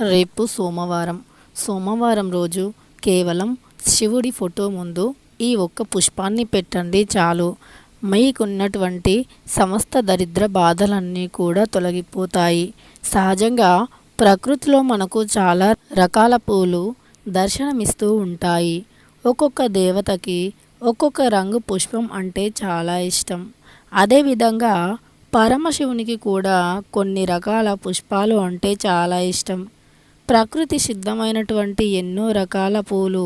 రేపు సోమవారం. సోమవారం రోజు కేవలం శివుడి ఫోటో ముందు ఈ ఒక్క పుష్పాన్ని పెట్టండి చాలు. మీకున్నటువంటి సమస్త దరిద్ర బాధలన్నీ కూడా తొలగిపోతాయి. సహజంగా ప్రకృతిలో మనకు చాలా రకాల పూలు దర్శనమిస్తూ ఉంటాయి. ఒక్కొక్క దేవతకి ఒక్కొక్క రంగు పుష్పం అంటే చాలా ఇష్టం. అదేవిధంగా పరమశివునికి కూడా కొన్ని రకాల పుష్పాలు అంటే చాలా ఇష్టం. ప్రకృతి సిద్ధమైనటువంటి ఎన్నో రకాల పూలు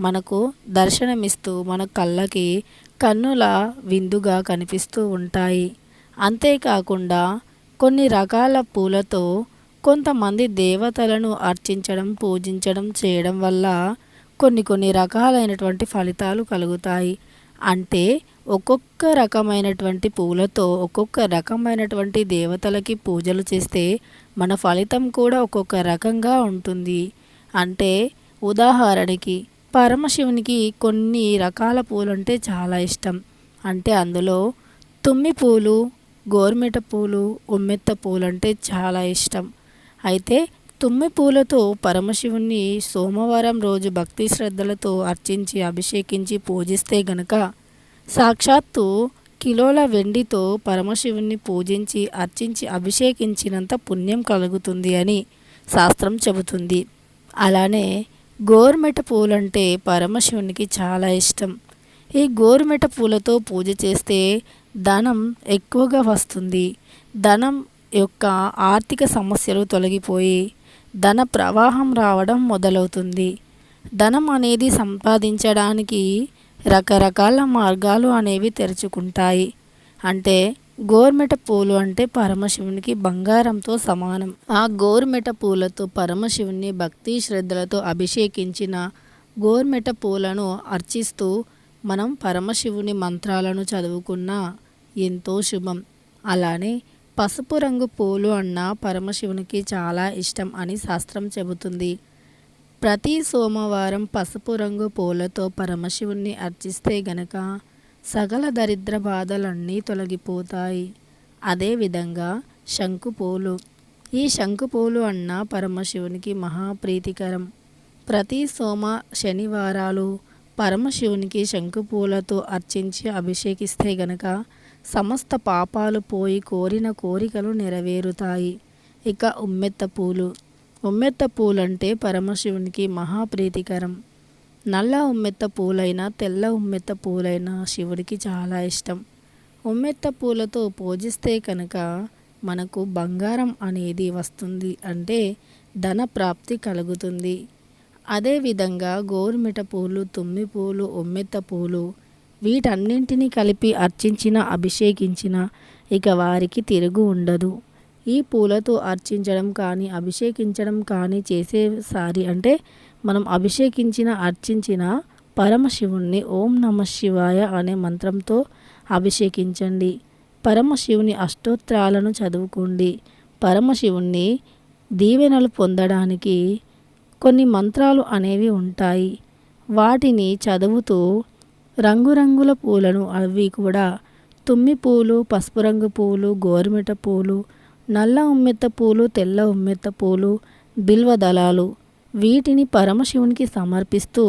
మనకు దర్శనమిస్తూ మన కళ్ళకి కన్నుల విందుగా కనిపిస్తూ ఉంటాయి. అంతేకాకుండా కొన్ని రకాల పూలతో కొంతమంది దేవతలను అర్చించడం పూజించడం చేయడం వల్ల కొన్ని కొన్ని రకాలైనటువంటి ఫలితాలు కలుగుతాయి. అంటే ఒక్కొక్క రకమైనటువంటి పూలతో ఒక్కొక్క రకమైనటువంటి దేవతలకి పూజలు చేస్తే మన ఫలితం కూడా ఒక్కొక్క రకంగా ఉంటుంది. అంటే ఉదాహరణకి పరమశివునికి కొన్ని రకాల పూలు అంటే చాలా ఇష్టం. అంటే అందులో తుమ్మి పూలు గోరుమిట పూలు ఉమ్మెత్త పూలు అంటే చాలా ఇష్టం. అయితే తుమ్మి పూలతో పరమశివుని సోమవారం రోజు భక్తి శ్రద్ధలతో అర్చించి అభిషేకించి పూజిస్తే గనక సాక్షాత్తు కిలోల వెండితో పరమశివుని పూజించి అర్చించి అభిషేకించినంత పుణ్యం కలుగుతుంది అని శాస్త్రం చెబుతుంది. అలానే గోరుమెట పూలంటే పరమశివునికి చాలా ఇష్టం. ఈ గోరుమెట పూలతో పూజ చేస్తే ధనం ఎక్కువగా వస్తుంది. ధనం యొక్క ఆర్థిక సమస్యలు తొలగిపోయి ధన ప్రవాహం రావడం మొదలవుతుంది. ధనం అనేది సంపాదించడానికి రకరకాల మార్గాలు అనేవి తెరుచుకుంటాయి. అంటే గోరుమెట పూలు అంటే పరమశివునికి బంగారంతో సమానం. ఆ గోరుమెట పూలతో పరమశివుని భక్తి శ్రద్ధలతో అభిషేకించిన గోర్మెట పూలను అర్చిస్తూ మనం పరమశివుని మంత్రాలను చదువుకున్న ఎంతో శుభం. అలానే పసుపు రంగు పూలు అన్న పరమశివునికి చాలా ఇష్టం అని శాస్త్రం చెబుతుంది. ప్రతి సోమవారం పసుపు రంగు పూలతో పరమశివుణ్ణి అర్చిస్తే గనక సకల దరిద్ర బాధలన్నీ తొలగిపోతాయి. అదేవిధంగా శంకుపూలు ఈ శంకుపూలు అన్న పరమశివునికి మహాప్రీతికరం ప్రతి సోమ శనివారాలు పరమశివునికి శంకుపూలతో అర్చించి అభిషేకిస్తే గనక సమస్త పాపాలు పోయి కోరిన కోరికలు నెరవేరుతాయి. ఇక ఉమ్మెత్త పూలు. ఉమ్మెత్త పూలంటే పరమశివునికి మహాప్రీతికరం. నల్ల ఉమ్మెత్త పూలైనా తెల్ల ఉమ్మెత్త పూలైనా శివుడికి చాలా ఇష్టం. ఉమ్మెత్త పూలతో పూజిస్తే కనుక మనకు బంగారం అనేది వస్తుంది అంటే ధన ప్రాప్తి కలుగుతుంది. అదేవిధంగా గోరుమిట పూలు తుమ్మి పూలు ఉమ్మెత్త పూలు వీటన్నింటినీ కలిపి అర్చించిన అభిషేకించిన ఇక వారికి తిరుగు ఉండదు. ఈ పూలతో అర్చించడం కానీ అభిషేకించడం కానీ చేసేసారి అంటే మనం అభిషేకించిన అర్చించిన పరమశివుణ్ణి ఓం నమ శివాయ అనే మంత్రంతో అభిషేకించండి. పరమశివుని అష్టోత్రాలను చదువుకోండి. పరమశివుణ్ణి దీవెనలు పొందడానికి కొన్ని మంత్రాలు అనేవి ఉంటాయి. వాటిని చదువుతూ రంగురంగుల పూలను అవి కూడా తుమ్మి పూలు పసుపు రంగు పూలు గోరుమిట పూలు నల్ల ఉమ్మెత్త పూలు తెల్ల ఉమ్మెత్త పూలు బిల్వదళాలు వీటిని పరమశివునికి సమర్పిస్తూ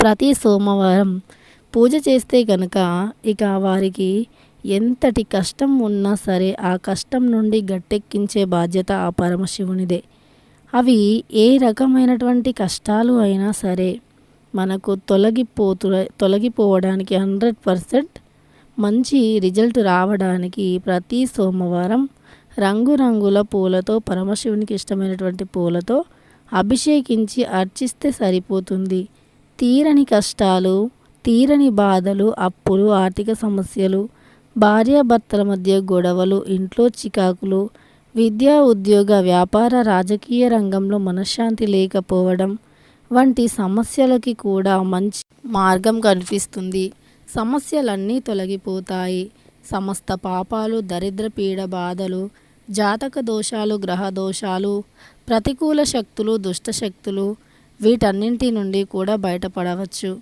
ప్రతి సోమవారం పూజ చేస్తే గనక ఇక వారికి ఎంతటి కష్టం ఉన్నా సరే ఆ కష్టం నుండి గట్టెక్కించే బాధ్యత ఆ పరమశివునిదే. అవి ఏ రకమైనటువంటి కష్టాలు అయినా సరే మనకు తొలగిపోతు తొలగిపోవడానికి హండ్రెడ్ పర్సెంట్ మంచి రిజల్ట్ రావడానికి ప్రతి సోమవారం రంగురంగుల పూలతో పరమశివునికి ఇష్టమైనటువంటి పూలతో అభిషేకించి అర్చిస్తే సరిపోతుంది. తీరని కష్టాలు తీరని బాధలు అప్పులు ఆర్థిక సమస్యలు భార్యాభర్తల మధ్య గొడవలు ఇంట్లో చికాకులు విద్యా ఉద్యోగ వ్యాపార రాజకీయ రంగంలో మనశ్శాంతి లేకపోవడం వంటి సమస్యలకి కూడా మంచి మార్గం కనిపిస్తుంది. సమస్యలన్నీ తొలగిపోతాయి. సమస్త పాపాలు దరిద్ర పీడ బాధలు జాతక దోషాలు గ్రహ దోషాలు ప్రతికూల శక్తులు దుష్ట శక్తులు వీటన్నింటి నుండి కూడా బయటపడవచ్చు.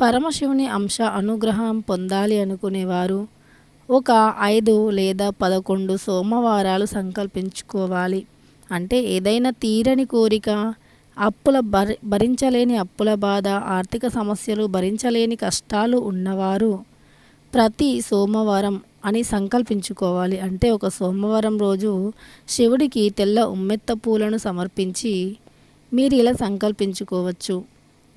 పరమశివుని అంశ అనుగ్రహం పొందాలి అనుకునేవారు ఒక ఐదు లేదా పదకొండు సోమవారాలు సంకల్పించుకోవాలి. అంటే ఏదైనా తీరని కోరిక అప్పుల భరి భరించలేని అప్పుల బాధ ఆర్థిక సమస్యలు భరించలేని కష్టాలు ఉన్నవారు ప్రతి సోమవారం అని సంకల్పించుకోవాలి. అంటే ఒక సోమవారం రోజు శివుడికి తెల్ల ఉమ్మెత్త పూలను సమర్పించి మీరు ఇలా సంకల్పించుకోవచ్చు.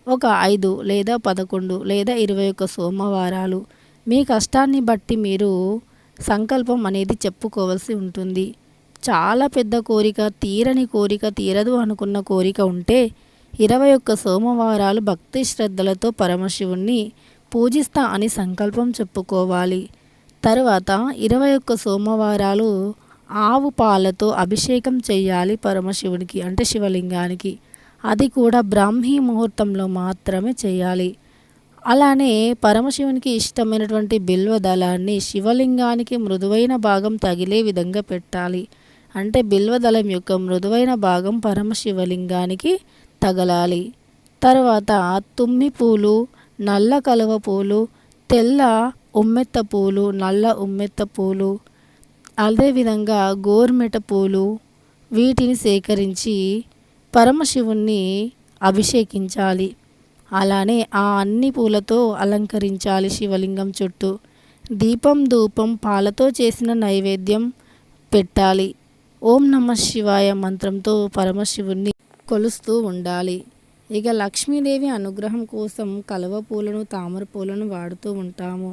ఒక ఐదు లేదా పదకొండు లేదా ఇరవై ఒక్క సోమవారాలు మీ కష్టాన్ని బట్టి మీరు సంకల్పం అనేది చెప్పుకోవాల్సి ఉంటుంది. చాలా పెద్ద కోరిక తీరని కోరిక తీరదు అనుకున్న కోరిక ఉంటే ఇరవై ఒక్క సోమవారాలు భక్తి శ్రద్ధలతో పరమశివుణ్ణి పూజిస్తా అని సంకల్పం చెప్పుకోవాలి. తర్వాత ఇరవై ఒక్క సోమవారాలు ఆవు పాలతో అభిషేకం చేయాలి పరమశివునికి అంటే శివలింగానికి. అది కూడా బ్రాహ్మీ ముహూర్తంలో మాత్రమే చేయాలి. అలానే పరమశివునికి ఇష్టమైనటువంటి బిల్వ దళాన్ని శివలింగానికి మృదువైన భాగం తగిలే విధంగా పెట్టాలి. అంటే బిల్వదళం యొక్క మృదువైన భాగం పరమశివలింగానికి తగలాలి. తర్వాత తుమ్మి పూలు నల్ల కలువ పూలు తెల్ల ఉమ్మెత్త పూలు నల్ల ఉమ్మెత్త పూలు అదేవిధంగా గోర్మెట పూలు వీటిని సేకరించి పరమశివుణ్ణి అభిషేకించాలి. అలానే ఆ అన్ని పూలతో అలంకరించాలి శివలింగం చుట్టూ. దీపం ధూపం పాలతో చేసిన నైవేద్యం పెట్టాలి. ఓం నమ శివాయ మంత్రంతో పరమశివుణ్ణి కొలుస్తూ ఉండాలి. ఇక లక్ష్మీదేవి అనుగ్రహం కోసం కలువ పూలను తామర పూలను వాడుతూ ఉంటాము.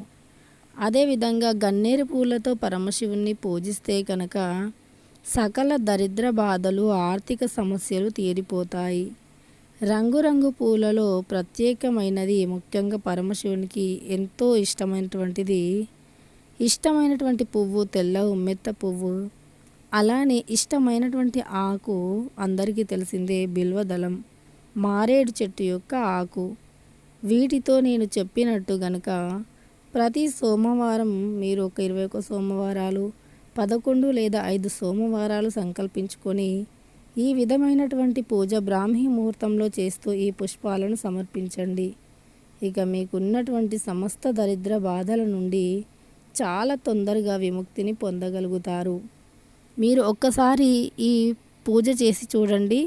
అదేవిధంగా గన్నేరు పూలతో పరమశివుణ్ణి పూజిస్తే కనుక సకల దరిద్ర బాధలు ఆర్థిక సమస్యలు తీరిపోతాయి. రంగురంగు పూలలో ప్రత్యేకమైనది ముఖ్యంగా పరమశివునికి ఎంతో ఇష్టమైనటువంటిది ఇష్టమైనటువంటి పువ్వు తెల్ల ఉమ్మెత్త పువ్వు. అలానే ఇష్టమైనటువంటి ఆకు అందరికీ తెలిసిందే బిల్వదళం. మారేడు చెట్టు యొక్క ఆకు. వీటితో నేను చెప్పినట్టు గనక ప్రతి సోమవారం మీరు ఒక ఇరవై ఒక సోమవారాలు పదకొండు లేదా ఐదు సోమవారాలు సంకల్పించుకొని ఈ విధమైనటువంటి పూజ బ్రాహ్మీ ముహూర్తంలో చేస్తూ ఈ పుష్పాలను సమర్పించండి. ఇక మీకున్నటువంటి సమస్త దరిద్ర బాధల నుండి చాలా తొందరగా విముక్తిని పొందగలుగుతారు. మీరు ఒక్కసారి ఈ పూజ చేసి చూడండి.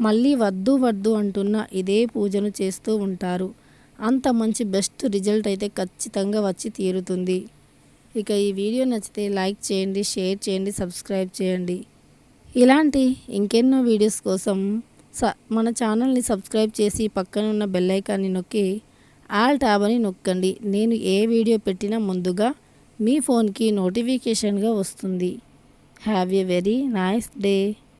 మళ్ళీ వద్దు వద్దు అంటున్న ఇదే పూజను చేస్తూ ఉంటారు. అంత మంచి బెస్ట్ రిజల్ట్ అయితే ఖచ్చితంగా వచ్చి తీరుతుంది. ఇక ఈ వీడియో నచ్చితే లైక్ చేయండి షేర్ చేయండి సబ్స్క్రైబ్ చేయండి. ఇలాంటి ఇంకెన్నో వీడియోస్ కోసం స మన ఛానల్ని సబ్స్క్రైబ్ చేసి పక్కన ఉన్న బెల్లైకాన్ని నొక్కి ఆల్ ట్యాబ్ అని నొక్కండి. నేను ఏ వీడియో పెట్టినా ముందుగా మీ ఫోన్కి నోటిఫికేషన్గా వస్తుంది. Have a very nice day.